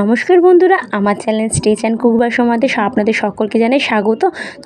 নমস্কার বন্ধুরা, আমার চ্যানেল স্টেজ অ্যান্ড কুকবার সমাধে আপনাদের সকলকে জানাই স্বাগত।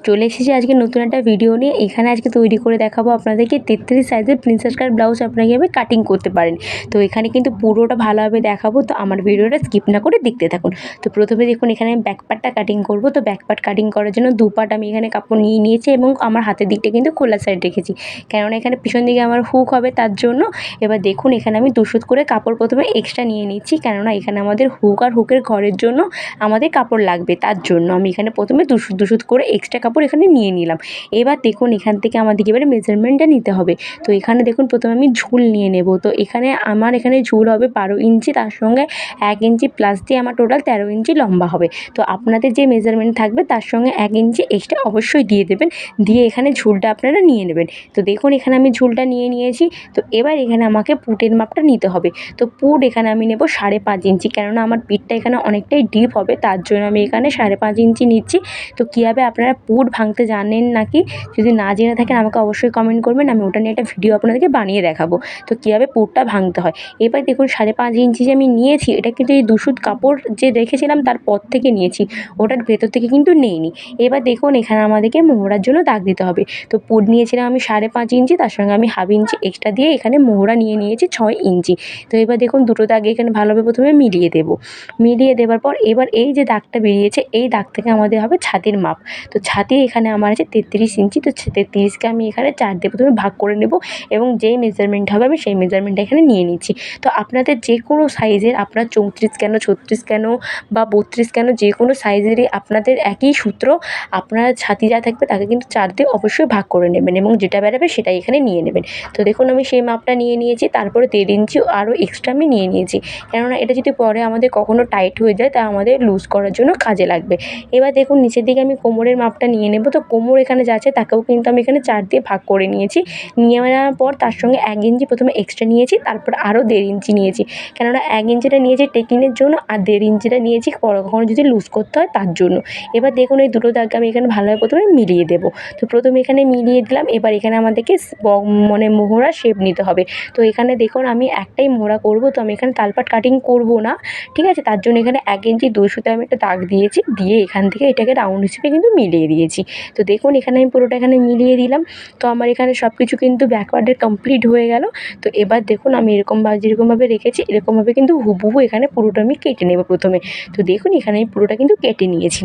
চলে এসেছি আজকে নতুন একটা ভিডিও নিয়ে। এখানে আজকে তৈরি করে দেখাবো আপনাদেরকে তেত্রিশ সাইজের প্রিন্সেস কাট ব্লাউজ আপনারা কীভাবে কাটিং করতে পারেন। তো এখানে কিন্তু পুরোটা ভালোভাবে দেখাবো, তো আমার ভিডিওটা স্কিপ না করে দেখতে থাকুন। তো প্রথমে দেখুন, এখানে আমি ব্যাক পার্টটা কাটিং করব। তো ব্যাক পার্ট কাটিং করার জন্য দু পার্ট আমি এখানে কাপড় নিয়ে নিয়েছি এবং আমার হাতের দিকটা কিন্তু খোলা সাইড রেখেছি। কেননা এখানে পিছন দিকে আমার হুক হবে তার জন্য। এবার দেখুন, এখানে আমি দুশুত করে কাপড় প্রথমে এক্সট্রা নিয়ে নিচ্ছি। কেননা এখানে আমাদের হুক আর হুকের ঘরের জন্য আমাদের কাপড় লাগবে, তার জন্য। আমি এখানে প্রথমে দুশুত দুশুত করে এক্সট্রা কাপড় এখানে নিয়ে নিলাম। এবার দেখুন এখান থেকে আমাদেরকে এবারে মেজারমেন্টটা নিতে হবে। তো এখানে দেখুন প্রথমে আমি ঝুল নিয়ে নেব। তো এখানে আমার এখানে ঝুল হবে বারো ইঞ্চি, তার সঙ্গে এক ইঞ্চি প্লাস দিয়ে আমার টোটাল তেরো ইঞ্চি লম্বা হবে। তো আপনাদের যে মেজারমেন্ট থাকবে, তার সঙ্গে এক ইঞ্চি এক্সট্রা অবশ্যই দিয়ে দেবেন। দিয়ে এখানে ঝুলটা আপনারা নিয়ে নেবেন। তো দেখুন এখানে আমি ঝুলটা নিয়ে নিয়েছি। তো এবার এখানে আমাকে পুটের মাপটা নিতে হবে। তো পুট এখানে আমি নেব সাড়ে পাঁচ ইঞ্চি। কেননা আমার পিঠটা এখানে অনেকটাই ডিপ হবে, তার জন্য আমি এখানে সাড়ে পাঁচ ইঞ্চি নিচ্ছি। তো কীভাবে আপনারা পুট ভাঙতে জানেন নাকি? যদি না জেনে থাকেন আমাকে অবশ্যই কমেন্ট করবেন, আমি ওটা নিয়ে একটা ভিডিও আপনাদেরকে বানিয়ে দেখাবো। তো কীভাবে পুটটা ভাঙতে হয়? এবার দেখুন, সাড়ে পাঁচ ইঞ্চি যে আমি নিয়েছি, এটা কিন্তু এই দুশুদ কাপড় যে রেখেছিলাম তারপর থেকে নিয়েছি। ওটার ভেতর থেকে কিন্তু নেইনি। এবার দেখুন, এখানে আমাদেরকে মোহরার জন্য দাগ দিতে হবে। তো পুট নিয়েছিলাম আমি সাড়ে পাঁচ ইঞ্চি, তার সঙ্গে আমি হাফ ইঞ্চি এক্সট্রা দিয়ে এখানে মোহরা নিয়ে নিয়েছি ছয় ইঞ্চি। তো এবার দেখুন, দুটো দাগ এখানে ভালোভাবে প্রথমে মিলিয়ে দেবো। মিলিয়ে দেওয়ার পর এবার এই যে দাগটা বেরিয়েছে, এই দাগ থেকে আমাদের হবে ছাতির মাপ। তো ছাতি এখানে আমার আছে তেত্রিশ ইঞ্চি, তো তেত্রিশকে আমি এখানে চার দিয়ে প্রথমে ভাগ করে নেব এবং যেই মেজারমেন্ট হবে আমি সেই মেজারমেন্টটা এখানে নিয়ে নিচ্ছি। তো আপনাদের যে কোনো সাইজের আপনার চৌত্রিশ কেন, ছত্রিশ কেন বা বত্রিশ কেন যে কোনো সাইজেরই আপনাদের একই সূত্র আপনার ছাতি যা থাকবে তাকে কিন্তু চার দিয়ে অবশ্যই ভাগ করে নেবেন এবং যেটা বেরোবে সেটাই এখানে নিয়ে নেবেন। তো দেখুন আমি সেই মাপটা নিয়ে নিয়েছি, তারপরে দেড় ইঞ্চি আরও এক্সট্রা আমি নিয়ে নিয়েছি। কেননা এটা যদি পরে আমাদের কখনও টাইট হয়ে যায় তা আমাদের লুজ করার জন্য কাজে লাগবে। এবার দেখুন, নিচের দিকে আমি কোমরের মাপটা নিয়ে নেব। তো কোমর এখানে যা আছে, তাকেও কিন্তু আমি এখানে চার দিয়ে ভাগ করে নিয়েছি। নিয়ে নেওয়ার পর তার সঙ্গে এক ইঞ্চি প্রথমে এক্সট্রা নিয়েছি, তারপর আরও দেড় ইঞ্চি নিয়েছি। কেননা এক ইঞ্চিটা নিয়েছি টেকিংয়ের জন্য, আর দেড় ইঞ্চিটা নিয়েছি কখনো যদি লুজ করতে হয় তার জন্য। এবার দেখুন, এই দুটো দাগকে আমি এখানে ভালোভাবে প্রথমে মিলিয়ে দেবো। তো প্রথমে এখানে মিলিয়ে দিলাম, এবার এখানে আমাদেরকে মানে মোহরা শেপ নিতে হবে। তো এখানে দেখুন, আমি একটাই মোহরা করব, তো আমি এখানে তালপাট কাটিং করব না, ঠিক আছে? তার জন্য এখানে এক ইঞ্চি দুই সুতো আমি একটা দাগ দিয়েছি, দিয়ে এখান থেকে এটাকে রাউন্ড হিসেবে কিন্তু মিলিয়ে দিয়েছি। তো দেখুন, এখানে আমি পুরোটা এখানে মিলিয়ে দিলাম। তো আমার এখানে সব কিছু কিন্তু ব্যাকওয়ার্ডের কমপ্লিট হয়ে গেল। তো এবার দেখুন, আমি এরকমভাবে যেরকমভাবে রেখেছি, এরকমভাবে কিন্তু হুবহু এখানে পুরোটা আমি কেটে নেব প্রথমে। তো দেখুন, এখানে আমি পুরোটা কিন্তু কেটে নিয়েছি।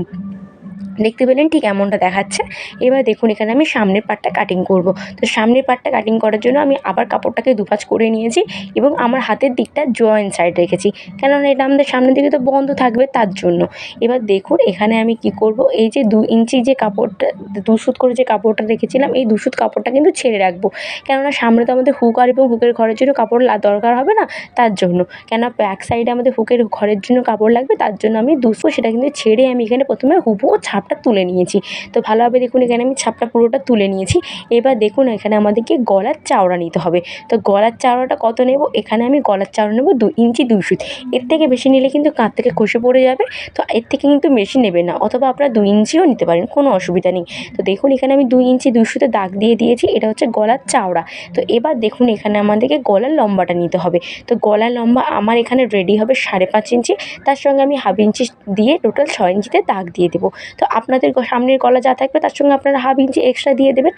দেখতে পেলেন ঠিক এমনটা দেখাচ্ছে। এবার দেখুন এখানে আমি সামনের পার্টটা কাটিং করব। তো সামনের পার্টটা কাটিং করার জন্য আমি আবার কাপড়টাকে দুপাশ করে নিয়েছি এবং আমার হাতের দিকটা জয়েন্ট সাইড রেখেছি। কেননা এটা আমাদের সামনের দিকে তো বন্ধ থাকবে তার জন্য। এবার দেখুন এখানে আমি কি করব? এই যে দু ইঞ্চি যে কাপড়টা দুশুত করে যে কাপড়টা রেখেছিলাম এই দুশুত কাপড়টা কিন্তু ছেড়ে রাখব। কেননা সামনে তো আমাদের হুক আর এবং হুকের ঘরের জন্য কাপড় দরকার হবে না তার জন্য। কেন ব্যাক সাইডে আমাদের হুকের ঘরের জন্য কাপড় লাগবে তার জন্য আমি দুশো সেটা কিন্তু ছেড়ে আমি এখানে প্রথমে হুবু ছাপ ছাপটা তুলে নিয়েছি। তো ভালোভাবে দেখুন, এখানে আমি ছাপটা পুরোটা তুলে নিয়েছি। এবার দেখুন, এখানে আমাদেরকে গলার চাওড়া নিতে হবে। তো গলার চাওড়াটা কত নেব? এখানে আমি গলার চাওড়া নেব দু ইঞ্চি দুই সুত এর থেকে বেশি নিলে কিন্তু কাঁধ থেকে খসে পড়ে যাবে। তো এর থেকে কিন্তু বেশি নেবেন না, অথবা আপনারা দুই ইঞ্চিও নিতে পারেন, কোনো অসুবিধা নেই। তো দেখুন, এখানে আমি দুই ইঞ্চি দুই সুতে দাগ দিয়ে দিয়েছি, এটা হচ্ছে গলার চাওড়া। তো এবার দেখুন, এখানে আমাদেরকে গলার লম্বাটা নিতে হবে। তো গলার লম্বা আমার এখানে রেডি হবে সাড়ে পাঁচ ইঞ্চি, তার সঙ্গে আমি হাফ ইঞ্চি দিয়ে টোটাল ছয় ইঞ্চিতে দাগ দিয়ে দেবো। তো আপনাদের সামনের গলা যা থাকবে, তার সঙ্গে আপনারা হাফ ইঞ্চি এক্সট্রা দিয়ে দেবেন।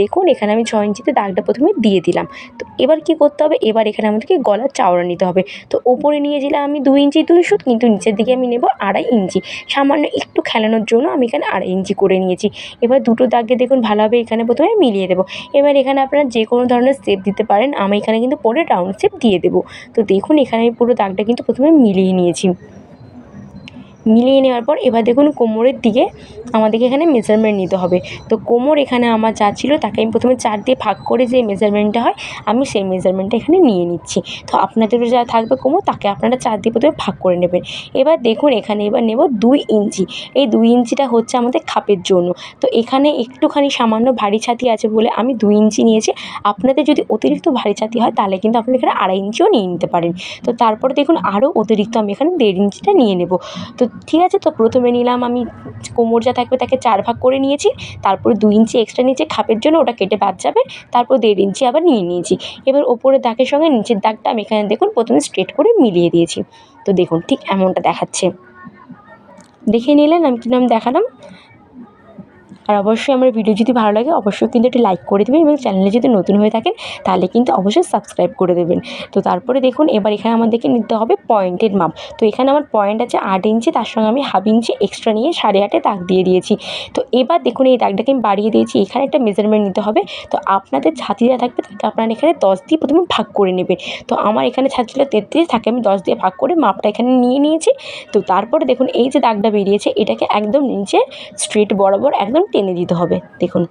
দেখুন, এখানে আমি ছ ইঞ্চিতে দাগটা প্রথমে দিয়ে দিলাম। তো এবার কী করতে হবে? এবার এখানে আমাদেরকে গলার চাওড়া নিতে হবে। তো ওপরে নিয়েছিলাম আমি দুই ইঞ্চি দুই সুত, কিন্তু নিচের দিকে আমি নেব আড়াই ইঞ্চি সামান্য একটু খেলানোর জন্য আমি এখানে আড়াই ইঞ্চি করে নিয়েছি। এবার দুটো দাগে দেখুন, ভালোভাবে এখানে প্রথমে মিলিয়ে দেবো। এবার এখানে আপনারা যে কোনো ধরনের শেপ দিতে পারেন। আমি এখানে কিন্তু পরে রাউন্ড শেপ দিয়ে দেবো। তো দেখুন, এখানে আমি পুরো দাগটা কিন্তু প্রথমে মিলিয়ে নিয়েছি। মিলিয়ে নেওয়ার পর এবার দেখুন কোমরের দিকে আমাদেরকে এখানে মেজারমেন্ট নিতে হবে। তো কোমর এখানে আমার যা ছিল তাকে আমি প্রথমে চার দিয়ে ভাগ করে যে মেজারমেন্টটা হয়, আমি সেই মেজারমেন্টটা এখানে নিয়ে নিচ্ছি। তো আপনাদেরও যা থাকবে কোমর, তাকে আপনারা চার দিয়ে প্রথমে ভাগ করে নেবেন। এবার দেখুন এখানে এবার নেব দুই ইঞ্চি। এই দুই ইঞ্চিটা হচ্ছে আমাদের খাপের জন্য। তো এখানে একটুখানি সামান্য ভারী ছাতি আছে বলে আমি দুই ইঞ্চি নিয়েছি। আপনাদের যদি অতিরিক্ত ভারী ছাতি হয়, তাহলে কিন্তু আপনারা এখানে আড়াই ইঞ্চিও নিয়ে নিতে পারেন। তো তারপরে দেখুন আরও অতিরিক্ত আমি এখানে দেড় ইঞ্চিটা নিয়ে নেব। তো ঠিক আছে, তো প্রথমে নিলাম আমি কোমর যা থাকবে তাকে চার ভাগ করে নিয়েছি, তারপর দু ইঞ্চি এক্সট্রা নিচে খাপের জন্য ওটা কেটে বাদ যাবে, তারপর দেড় ইঞ্চি আবার নিয়ে নিয়েছি। এবার ওপরের দাগের সঙ্গে নিচের দাগটা আমি এখানে দেখুন, প্রথমে স্ট্রেট করে মিলিয়ে দিয়েছি। তো দেখুন ঠিক এমনটা দেখাচ্ছে। দেখে নিলেন, আমি কিরম দেখালাম? আর অবশ্যই আমার ভিডিও যদি ভালো লাগে, অবশ্যই কিন্তু একটি লাইক করে দেবেন এবং চ্যানেলে যদি নতুন হয়ে থাকেন, তাহলে কিন্তু অবশ্যই সাবস্ক্রাইব করে দেবেন। তো তারপরে দেখুন, এবার এখানে আমাদেরকে নিতে হবে পয়েন্টের মাপ তো এখানে আমার পয়েন্ট আছে আট ইঞ্চি তার সঙ্গে আমি হাফ ইঞ্চি এক্সট্রা নিয়ে সাড়ে আটে দাগ দিয়ে দিয়েছি। তো এবার দেখুন, এই দাগটাকে আমি বাড়িয়ে দিয়েছি। এখানে একটা মেজারমেন্ট নিতে হবে। তো আপনাদের ছাতি যা থাকবে, তাকে আপনারা এখানে দশ দিয়ে প্রথমে ভাগ করে নেবেন। তো আমার এখানে ছাতি ছিল তেত্রিশ, তাকে আমি দশ দিয়ে ভাগ করে মাপটা এখানে নিয়ে নিয়েছি। তো তারপরে দেখুন, এই যে দাগটা বেরিয়েছে, এটাকে একদম নিচে স্ট্রেট বরাবর একদম টেনে দিতে হবে। দেখুন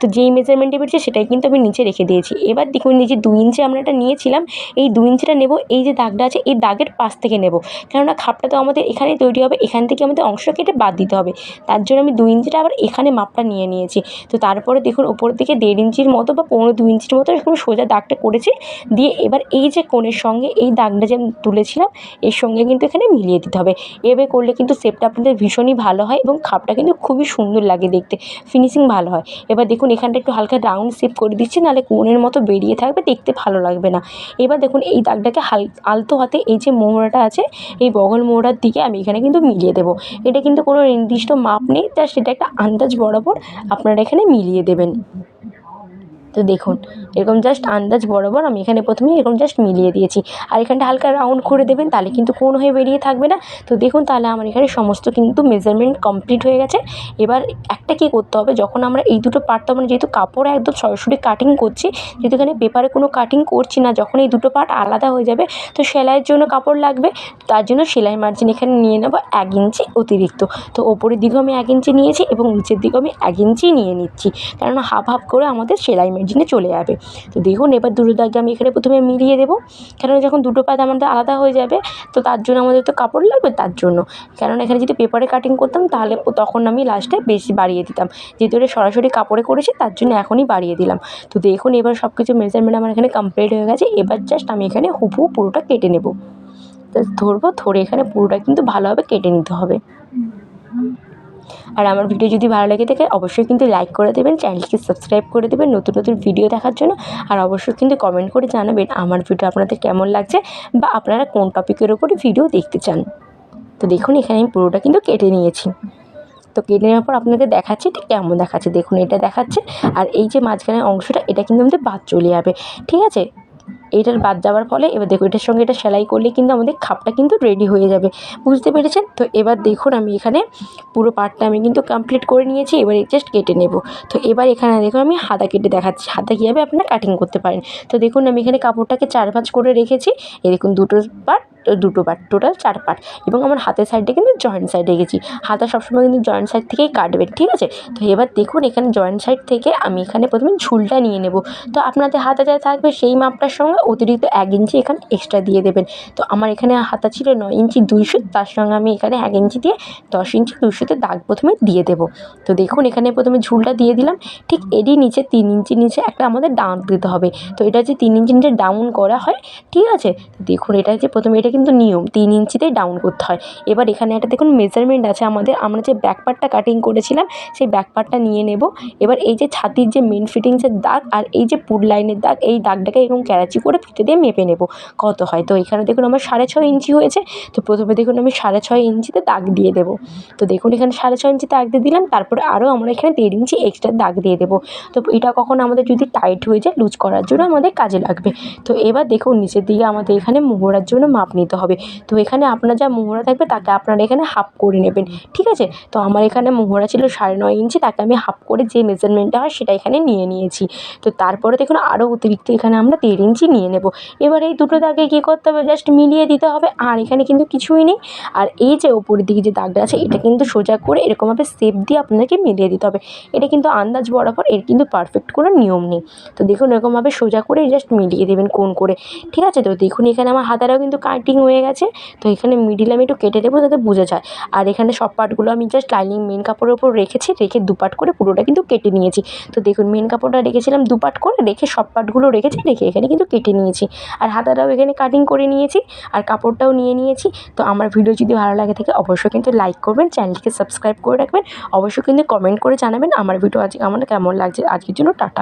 তো যেই মেজারমেন্টে বেরিয়েছে সেটাই কিন্তু আমি নিচে রেখে দিয়েছি। এবার দেখুন, এই যে দু ইঞ্চি আমরা এটা নিয়েছিলাম, এই দু ইঞ্চিটা নেব, এই যে দাগটা আছে, এই দাগের পাশ থেকে নেব। কেননা খাপটা তো আমাদের এখানেই তৈরি হবে, এখান থেকে আমাদের অংশ কেটে বাদ দিতে হবে। তার জন্য আমি দু ইঞ্চিটা আবার এখানে মাপটা নিয়ে নিয়েছি। তো তারপরে দেখুন ওপরের দিকে দেড় ইঞ্চির মতো বা পনেরো দু ইঞ্চির মতো এরকম সোজা দাগটা করেছি। দিয়ে এবার এই যে কোণের সঙ্গে এই দাগটা যে আমি তুলেছিলাম, এর সঙ্গে কিন্তু এখানে মিলিয়ে দিতে হবে। এভাবে করলে কিন্তু শেপটা আপনাদের ভীষণই ভালো হয় এবং খাপটা কিন্তু খুবই সুন্দর লাগে দেখতে। ফিনিশিং ভালো হয়। এবার দেখুন এখানটা একটু হালকা রাউন্ড শেপ করে দিচ্ছি, নাহলে কোনের মতো বেরিয়ে থাকবে, দেখতে ভালো লাগবে না। এবার দেখুন, এই দাগটাকে হাল, আলতো হাতে এই যে মোহরাটা আছে, এই বগল মোহরার দিকে আমি এখানে কিন্তু মিলিয়ে দেবো। এটা কিন্তু কোনো নির্দিষ্ট মাপ নেই তা সেটা একটা আন্দাজ বরাবর আপনারা এখানে মিলিয়ে দেবেন। তো দেখুন, এরকম জাস্ট আন্দাজ বরাবর আমি এখানে প্রথমে এরকম জাস্ট মিলিয়ে দিয়েছি। আর এখানটা হালকা রাউন্ড করে দেবেন, তাহলে কিন্তু কোন হয়ে বেরিয়ে থাকবে না। তো দেখুন তাহলে আমার এখানে সমস্ত কিন্তু মেজারমেন্ট কমপ্লিট হয়ে গেছে। এবার একটা কী করতে হবে, যখন আমরা এই দুটো পার্ট তো মানে যেহেতু কাপড় একদম সরাসরি কাটিং করছি, যেহেতু এখানে পেপারে কোনো কাটিং করছি না, যখন এই দুটো পার্ট আলাদা হয়ে যাবে, তো সেলাইয়ের জন্য কাপড় লাগবে। তার জন্য সেলাই মার্জিন এখানে নিয়ে নেব এক ইঞ্চি অতিরিক্ত। তো ওপরের দিকেও আমি এক ইঞ্চি নিয়েছি এবং নিচের দিকেও আমি এক ইঞ্চি নিয়ে নিচ্ছি। কেননা হাফ হাফ করে আমাদের সেলাই মার্জিনে চলে যাবে। তো দেখুন, এবার দুটো দাগে আমি এখানে প্রথমে মিলিয়ে দেবো। কেননা যখন দুটো পাত আমাদের আলাদা হয়ে যাবে, তো তার জন্য আমাদের তো কাপড় লাগবে তার জন্য। কেননা এখানে যদি পেপারে কাটিং করতাম, তাহলে তখন আমি লাস্টে বেশি বাড়িয়ে দিতাম। যেহেতু এটা সরাসরি কাপড়ে করেছি, তার জন্য এখনই বাড়িয়ে দিলাম। তো দেখুন, এবার সব কিছু মেজারমেন্ট আমার এখানে কমপ্লিট হয়ে গেছে। এবার জাস্ট আমি এখানে হুবহু পুরোটা কেটে নেব। ধরবো, ধরে এখানে পুরোটা কিন্তু ভালোভাবে কেটে নিতে হবে। আর আমার ভিডিও যদি ভালো লেগে থাকে, অবশ্যই কিন্তু লাইক করে দেবেন চ্যানেলকে সাবস্ক্রাইব করে দেবেন, নতুন নতুন ভিডিও দেখার জন্য। আর অবশ্যই কিন্তু কমেন্ট করে জানাবেন আমার ভিডিও আপনাদের কেমন লাগছে বা আপনারা কোন টপিকের ওপরে ভিডিও দেখতে চান। তো দেখুন, এখানে আমি পুরোটা কিন্তু কেটে নিয়েছি। তো কেটে নেওয়ার পর আপনাকে দেখাচ্ছি ঠিক কেমন দেখাচ্ছে। দেখুন, এটা দেখাচ্ছে। আর এই যে মাঝখানের অংশটা, এটা কিন্তু আমাদের বাদ চলে যাবে। ঠিক আছে? এইটার বাদ যাওয়ার ফলে, এবার দেখো এটার সঙ্গে এটা সেলাই করলে কিন্তু আমাদের খাপটা কিন্তু রেডি হয়ে যাবে। বুঝতে পেরেছেন? তো এবার দেখুন আমি এখানে পুরো পার্টটা আমি কিন্তু কমপ্লিট করে নিয়েছি, এবার জাস্ট কেটে নেব। তো এবার এখানে দেখুন আমি হাতা কেটে দেখাচ্ছি, হাতা কীভাবে আপনারা কাটিং করতে পারেন। তো দেখুন আমি এখানে কাপড়টাকে চার ভাঁজ করে রেখেছি, এই দেখুন দুটো পার্ট দুটো পার্ট টোটাল চার পার্ট এবং আমার হাতের সাইডে কিন্তু জয়েন্ট সাইড রেখেছি। হাতা সবসময় কিন্তু জয়েন্ট সাইড থেকেই কাটবেন, ঠিক আছে? তো এবার দেখুন এখানে জয়েন্ট সাইড থেকে আমি এখানে প্রথমে ঝুলটা নিয়ে নেব। তো আপনাদের হাতে যা থাকবে সেই মাপটার সঙ্গে অতিরিক্ত এক ইঞ্চি এখানে এক্সট্রা দিয়ে দেবেন। তো আমার এখানে হাতা ছিল নয় ইঞ্চি দুইশো, তার সঙ্গে আমি এখানে এক ইঞ্চি দিয়ে দশ ইঞ্চি দুইশোতে দাগ প্রথমে দিয়ে দেবো। তো দেখুন, এখানে প্রথমে ঝুলটা দিয়ে দিলাম। ঠিক এরই নিচে তিন ইঞ্চি নিচে একটা আমাদের ডাউন দিতে হবে। তো এটা যে তিন ইঞ্চি নিচে ডাউন করা হয়, ঠিক আছে? দেখুন, এটা যে প্রথমে এটা কিন্তু নিয়ম, তিন ইঞ্চিতেই ডাউন করতে হয়। এবার এখানে একটা দেখুন মেজারমেন্ট আছে আমাদের। আমরা যে ব্যাক পার্টটা কাটিং করেছিলাম, সেই ব্যাক পার্টটা নিয়ে নেব। এবার এই যে ছাতির যে মেন ফিটিংসের দাগ আর এই যে পুর লাইনের দাগ, এই দাগটাকে এরকম ক্যারাচি ফিতে দিয়ে মেপে নেব। কত হয়? তো এখানে দেখুন আমার সাড়ে ছয় ইঞ্চি হয়েছে। তো প্রথমে দেখুন আমি সাড়ে ছয় ইঞ্চিতে দাগ দিয়ে দেবো। তো দেখুন এখানে সাড়ে ছয় ইঞ্চি দাগ দিয়ে দিলাম। তারপরে আরও আমরা এখানে দেড় ইঞ্চি এক্সট্রা দাগ দিয়ে দেবো। তো এটা কখন আমাদের যদি টাইট হয়ে যায় লুজ করার জন্য আমাদের কাজে লাগবে। তো এবার দেখুন নিচের দিকে আমাদের এখানে মোহরার জন্য মাপ নিতে হবে। তো এখানে আপনার যা মোহরা থাকবে, তাকে আপনারা এখানে হাফ করে নেবেন। ঠিক আছে? তো আমার এখানে মোহরা ছিল সাড়ে নয় ইঞ্চি, তাকে আমি হাফ করে যে মেজারমেন্টটা হয়, সেটা এখানে নিয়ে নিয়েছি। তো তারপরে দেখুন আরও অতিরিক্ত এখানে আমরা দেড় ইঞ্চি নিয়ে নেব। এবার এই দুটো দাগে কী করতে হবে? জাস্ট মিলিয়ে দিতে হবে। আর এখানে কিন্তু কিছুই নেই। আর এই যে ওপরের দিকে যে দাগটা আছে, এটা কিন্তু সোজা করে এরকমভাবে শেপ দিয়ে আপনাকে মিলিয়ে দিতে হবে। এটা কিন্তু আন্দাজ বরাবর, এর কিন্তু পারফেক্ট কোনো নিয়ম নেই। তো দেখুন এরকমভাবে সোজা করে জাস্ট মিলিয়ে দেবেন কোন করে। ঠিক আছে তো? দেখুন এখানে আমার হাতাটাও কিন্তু কাটিং হয়ে গেছে। তো এখানে মিডিল আমি একটু কেটে দেবো যাতে বোঝা যায়। আর এখানে সব পার্টগুলো আমি জাস্ট লাইনিং মেন কাপড়ের ওপর রেখেছি, রেখে দু পার্ট করে পুরোটা কিন্তু কেটে নিয়েছি। তো দেখুন মেন কাপড়টা রেখেছিলাম দু পার্ট করে, রেখে সব পার্টগুলো রেখেছি, রেখে এখানে কিন্তু কেটে কেটে নিয়েছি। আর হাতাটাও এখানে কাটিং করে নিয়েছি, আর কাপড়টাও নিয়ে নিয়েছি। তো আমার ভিডিও যদি ভালো লাগে থাকে, অবশ্যই কিন্তু লাইক করবেন, চ্যানেলটিকে সাবস্ক্রাইব করে রাখবেন। অবশ্যই কিন্তু কমেন্ট করে জানাবেন আমার ভিডিও আজকে আমার কেমন লাগছে। আজকের জন্য টাটা।